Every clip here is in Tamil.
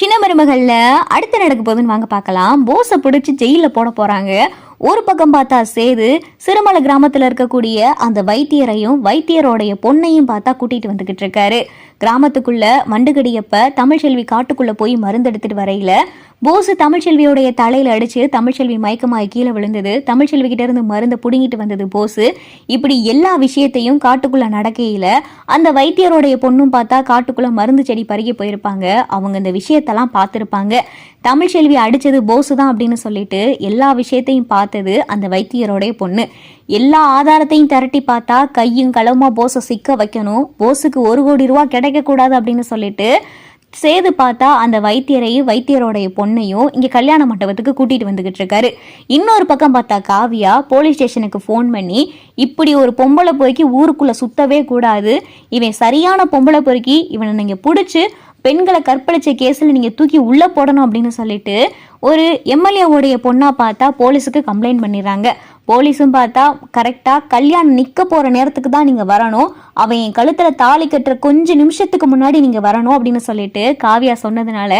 சின்ன மருமகள்ல அடுத்து நடக்க போகுதுன்னு வாங்க பார்க்கலாம். போஸை பிடிச்சி ஜெயிலில் போட போறாங்க. ஒரு பக்கம் பார்த்தா சேது சிறுமலை கிராமத்துல இருக்கக்கூடிய அந்த வைத்தியரையும் வைத்தியரோடைய பொண்ணையும் பார்த்தா கூட்டிட்டு வந்துகிட்டு இருக்காரு. கிராமத்துக்குள்ள மண்டுகடியப்ப தமிழ்ச்செல்வி காட்டுக்குள்ள போய் மருந்து எடுத்துட்டு வரையில போசு தமிழ்ச்செல்வியோடைய தலையில அடிச்சு தமிழ்ச்செல்வி மயக்கமாய் கீழே விழுந்தது. தமிழ்ச்செல்வி கிட்ட இருந்து மருந்து புடுங்கிட்டு வந்தது போசு இப்படி எல்லா விஷயத்தையும் காட்டுக்குள்ள நடக்கையில அந்த வைத்தியரோடைய பொண்ணும் பார்த்தா காட்டுக்குள்ள மருந்து செடி பருகி போயிருப்பாங்க. அவங்க இந்த விஷயத்தெல்லாம் பார்த்துருப்பாங்க. தமிழ்ச்செல்வி அடிச்சது போசு தான் அப்படின்னு சொல்லிட்டு எல்லா விஷயத்தையும் பார்த்தது அந்த வைத்தியரோடைய பொண்ணு. எல்லா ஆதாரத்தையும் திரட்டி பார்த்தா கையும் களவுமா போஸை சிக்க வைக்கணும். போஸுக்கு ஒரு கோடி ரூபா கிடைக்கக்கூடாது அப்படின்னு சொல்லிட்டு சேது பார்த்தா அந்த வைத்தியரையும் வைத்தியரோடைய பொண்ணையும் இங்கே கல்யாண மண்டபத்துக்கு கூட்டிகிட்டு வந்துகிட்டு இருக்காரு. இன்னொரு பக்கம் பார்த்தா காவியா போலீஸ் ஸ்டேஷனுக்கு ஃபோன் பண்ணி இப்படி ஒரு பொம்பளை பொறுக்கி ஊருக்குள்ளே சுத்தவே கூடாது. இவன் சரியான பொம்பளை பொறுக்கி இவனை நீங்கள் பிடிச்சி பெண்களை கற்பழிச்ச கேஸில் நீங்கள் தூக்கி உள்ளே போடணும் அப்படின்னு சொல்லிட்டு ஒரு எம்எல்ஏவுடைய பொண்ணாக பார்த்தா போலீஸுக்கு கம்ப்ளைண்ட் பண்ணிடுறாங்க. போலீஸும் பார்த்தா கரெக்டாக கல்யாணம் நிற்க போகிற நேரத்துக்கு தான் நீங்கள் வரணும். அவன் என் கழுத்தில் தாலி கட்டுற கொஞ்ச நிமிஷத்துக்கு முன்னாடி நீங்கள் வரணும் அப்படின்னு சொல்லிட்டு காவியா சொன்னதுனால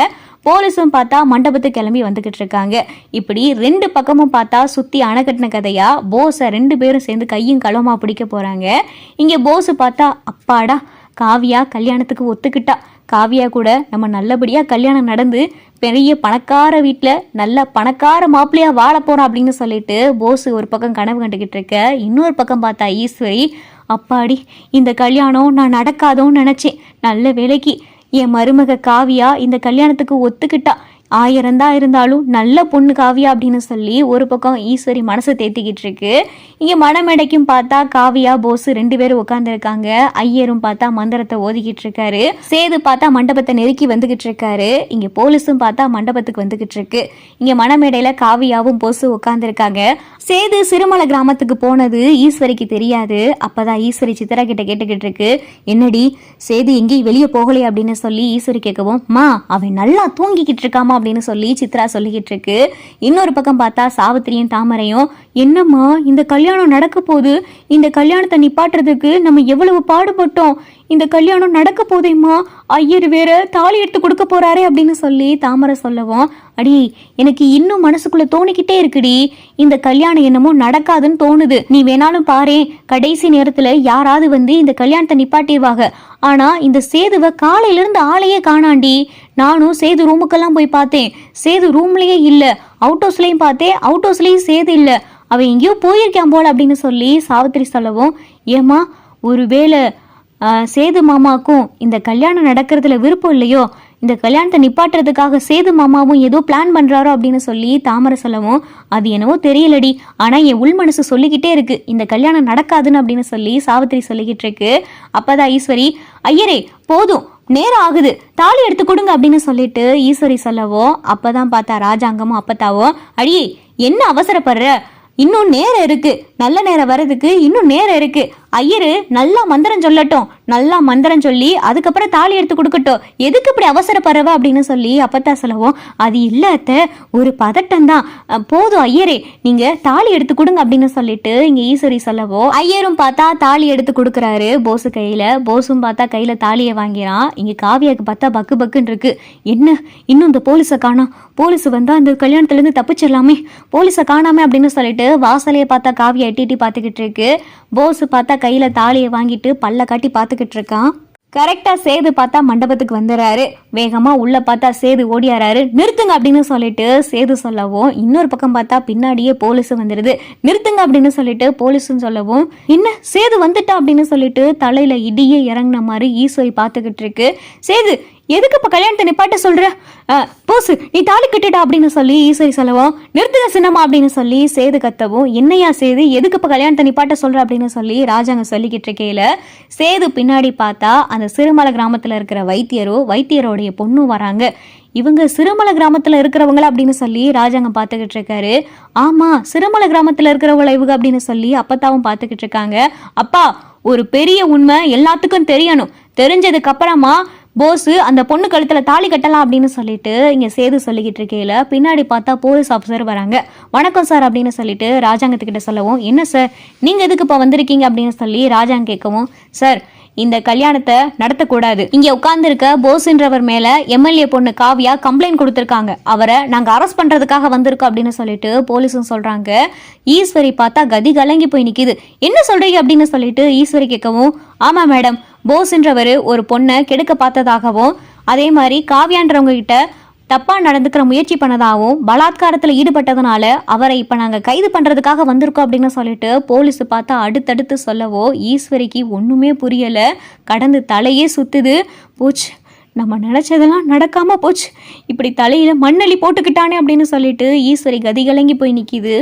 போலீஸும் பார்த்தா மண்டபத்துக்கு கிளம்பி வந்துக்கிட்டு இருக்காங்க. இப்படி ரெண்டு பக்கமும் பார்த்தா சுற்றி அணைக்கட்டின கதையாக போஸை ரெண்டு பேரும் சேர்ந்து கையும் களமாக பிடிக்க போகிறாங்க இங்கே போஸு பார்த்தா அப்பாடா காவியா கல்யாணத்துக்கு ஒத்துக்கிட்டா. காவியா கூட நம்ம நல்லபடியாக கல்யாணம் நடந்து பெரிய பணக்கார வீட்டில் நல்ல பணக்கார மாப்பிள்ளையாக வாழ போகிறோம் அப்படின்னு சொல்லிட்டு போஸ் ஒரு பக்கம் கனவு கண்டுக்கிட்டு இருக்க. இன்னொரு பக்கம் பார்த்தா ஈஸ்வரி அப்பாடி இந்த கல்யாணம் நான் நடக்காதோன்னு நினச்சேன். நல்ல வேலைக்கு என் மருமக காவியா இந்த கல்யாணத்துக்கு ஒத்துக்கிட்டா. ஆயிரம் தான் இருந்தாலும் நல்ல பொண்ணு காவியா அப்படின்னு சொல்லி ஒரு பக்கம் ஈஸ்வரி மனசை தேத்திக்கிட்டு இருக்கு. இங்கே மணமேடைக்கும் பார்த்தா காவியா போஸ் ரெண்டு பேரும் உட்காந்துருக்காங்க ஐயரும் பார்த்தா மந்திரத்தை ஓதிக்கிட்டு இருக்காரு. சேது பார்த்தா மண்டபத்தை நெருக்கி வந்துகிட்டு இருக்காரு. இங்கே போலீஸும் பார்த்தா மண்டபத்துக்கு வந்துகிட்டு இருக்கு. இங்கே மணமேடையில் காவியாவும் போஸ் உட்காந்துருக்காங்க சேது சிறுமலை கிராமத்துக்கு போனது ஈஸ்வரிக்கு தெரியாது. அப்பதான் ஈஸ்வரி சித்ரா கிட்ட கேட்டுக்கிட்டு இருக்கு. என்னடி சேது எங்கேயும் வெளியே போகலையே அப்படின்னு சொல்லி ஈஸ்வரி கேட்கவும் மா அவன் நல்லா தூங்கிக்கிட்டு இருக்காமா? அப்படின்னு சொல்லி சித்ரா சொல்லிக்கிட்டு இருக்கு. இன்னொரு பக்கம் பார்த்தா சாவித்திரியும் தாமரையும் என்னம்மா இந்த கல்யாணம் நடக்க போகுது. இந்த கல்யாணத்தை நிப்பாட்டுறதுக்கு நம்ம எவ்வளவு பாடுபட்டோம். இந்த கல்யாணம் நடக்க போதேம்மா ஐயர் வேற தாலி எடுத்து கொடுக்க போறாரே அப்படின்னு சொல்லி தாமரை சொல்லவும் அடி எனக்கு இன்னும் மனசுக்குள்ள தோணிக்கிட்டே இருக்குடி. இந்த கல்யாணம் என்னமோ நடக்காதுன்னு தோணுது. நீ வேணாலும் பாரு கடைசி நேரத்துல யாராவது வந்து இந்த கல்யாணத்தை நிப்பாட்டிடுவாங்க. ஆனா இந்த சேதுவை காலையில இருந்து ஆளையே காணாண்டி. நானும் சேது ரூமுக்கெல்லாம் போய் பார்த்தேன். சேது ரூம்லயே இல்ல. அவுட் ஹவுஸ்லயும் பார்த்தேன். அவுட் ஹவுஸ்லயும் சேது இல்ல. அவன் எங்கேயோ போயிருக்கான் போல அப்படின்னு சொல்லி சாவித்திரி சொல்லவும் ஏமா ஒருவேளை சேது மாமாக்கும் இந்த கல்யாணம் நடக்கிறதுல விருப்பம் இல்லையோ? இந்த கல்யாணத்தை நிப்பாட்டுறதுக்காக சேது மாமாவும் ஏதோ பிளான் பண்ணுறாரோ அப்படின்னு சொல்லி தாமரை சொல்லவும் அது என்னவோ தெரியலடி. ஆனால் என் உள் மனசு சொல்லிக்கிட்டே இருக்கு. இந்த கல்யாணம் நடக்காதுன்னு அப்படின்னு சொல்லி சாவித்திரி சொல்லிக்கிட்டு இருக்கு. அப்பதான் ஈஸ்வரி ஐயரே போதும். நேரம் ஆகுது. தாலி எடுத்து கொடுங்க அப்படின்னு சொல்லிட்டு ஈஸ்வரி சொல்லவோ அப்பதான் பார்த்தா ராஜாங்கமும் அப்பத்தாவோ அடியே என்ன அவசரப்படுற? இன்னும் நேரம் இருக்கு. நல்ல நேரம் வர்றதுக்கு இன்னும் நேரம் இருக்கு. ஐயரு நல்லா மந்திரம் சொல்லட்டும். நல்லா மந்திரம் சொல்லி அதுக்கப்புறம் தாலி எடுத்து கொடுக்கட்டும். எதுக்கு இப்படி அவசரப்படுறவ அப்படின்னு சொல்லி அப்பத்தா சொல்லவும் அது இல்லாத ஒரு பதட்டம் தான். போதும் ஐயரே நீங்க தாலி எடுத்து கொடுங்க அப்படின்னு சொல்லிட்டு இங்க ஈஸ்வரி சொல்லவோ ஐயரும் பார்த்தா தாலி எடுத்து கொடுக்குறாரு. போசு கையில போசும் பார்த்தா கையில தாலியை வாங்கிறான். இங்க காவியாக்கு பார்த்தா பக்கு பக்குன்னு இருக்கு. என்ன? இன்னும் இந்த போலீஸை காணும். போலீஸ் வந்தா அந்த கல்யாணத்துல இருந்து தப்பிச்சிடலாமே. போலீஸை காணாமே அப்படின்னு சொல்லிட்டு வாசலையை பார்த்தா காவியா எட்டிட்டி பார்த்துக்கிட்டு இருக்கு. போஸ் பார்த்தா கையில தாலியை வாங்கிட்டு பல்ல காட்டி பார்த்துக்கிட்டு இருக்கான். கரெக்டா சேது பார்த்தா மண்டபத்துக்கு வந்துடுறாரு வேகமா உள்ள பார்த்தா சேது ஓடியாராரு. நிறுத்துங்க அப்படின்னு சொல்லிட்டு சேது சொல்லவும் இன்னொரு பக்கம் பார்த்தா பின்னாடியே போலீஸ் வந்துடுது நிறுத்துங்க அப்படின்னு சொல்லிட்டு போலீஸும் சொல்லவும் என்ன சேது வந்துட்டா? அப்படின்னு சொல்லிட்டு தலையில இடியே இறங்கின மாதிரி ஈசோய் பார்த்துக்கிட்டு இருக்கு. சேது எதுக்கு இப்போ கல்யாணத்தை நிப்பாட்ட சொல்ற? போசு நீ தாலி கட்டிட்டா அப்படின்னு சொல்லி ஈஸ்வரி சொல்லவும் நிறுத்துக சின்னமா அப்படின்னு சொல்லி சேது கத்தவும் என்னையா சேது எதுக்கு இப்போ கல்யாணத்தை நிப்பாட்ட சொல்ற அப்படின்னு சொல்லி ராஜாங்க சொல்லிக்கிட்டு இருக்கையில சேது பின்னாடி பார்த்தா அந்த சிறுமலை கிராமத்துல இருக்கிற வைத்தியரோ வைத்தியரோடைய பொண்ணும் வராங்க. இவங்க சிறுமலை கிராமத்துல இருக்கிறவங்கள அப்படின்னு சொல்லி ராஜாங்க பார்த்துக்கிட்டு இருக்காரு. ஆமா சிறுமலை கிராமத்துல இருக்கிறவங்கள இவங்க அப்படின்னு சொல்லி அப்பத்தாவும் பார்த்துக்கிட்டு இருக்காங்க. அப்பா ஒரு பெரிய உண்மை எல்லாத்துக்கும் தெரியணும். தெரிஞ்சதுக்கு அப்புறமா போஸு அந்த பொண்ணு கழுத்தில் தாலி கட்டலாம் அப்படின்னு சொல்லிட்டு இங்கே சேது சொல்லிக்கிட்டு இருக்கையில் பின்னாடி பார்த்தா போலீஸ் ஆஃபீஸர் வராங்க. வணக்கம் சார் அப்படின்னு சொல்லிட்டு ராஜாங்கத்துக்கிட்ட சொல்லவும் என்ன சார் நீங்கள் எதுக்கு இப்போ வந்திருக்கீங்க அப்படின்னு சொல்லி ராஜாங்க கேட்கவும் சார் இந்த கல்யாணத்தை நடத்தக்கூடாது. இங்க உட்காந்துருக்க போஸ்ன்றவர் மேல எம்எல்ஏ பொண்ணு காவியா கம்ப்ளைண்ட் கொடுத்துருக்காங்க. அவரை நாங்க அரெஸ்ட் பண்றதுக்காக வந்திருக்கோம் அப்படின்னு சொல்லிட்டு போலீஸும் சொல்றாங்க. ஈஸ்வரி பார்த்தா கதி கலங்கி போய் நிக்குது. என்ன சொல்றீங்க அப்படின்னு சொல்லிட்டு ஈஸ்வரி கேட்கவும் ஆமா மேடம் போஸ்ன்றவர் ஒரு பொண்ணை கெடுக்க பார்த்ததாகவும் அதே மாதிரி காவியான்றவங்க கிட்ட தப்பா நடந்துக்கிற முயற்சி பண்ணதாகவும் பலாத்காரத்தில் ஈடுபட்டதுனால அவரை இப்போ நாங்கள் கைது பண்ணுறதுக்காக வந்திருக்கோம் அப்படின்னு சொல்லிட்டு போலீஸ் பார்த்தா அடுத்தடுத்து சொல்லவோ ஈஸ்வரிக்கு ஒன்றுமே புரியலை. கடந்து தலையே சுத்துது. போச்சு. நம்ம நினச்சதெல்லாம் நடக்காம போச்சு. இப்படி தலையில மண்ணள்ளி போட்டுக்கிட்டானே அப்படின்னு சொல்லிட்டு ஈஸ்வரி கதிகலங்கி போய் நிற்கிது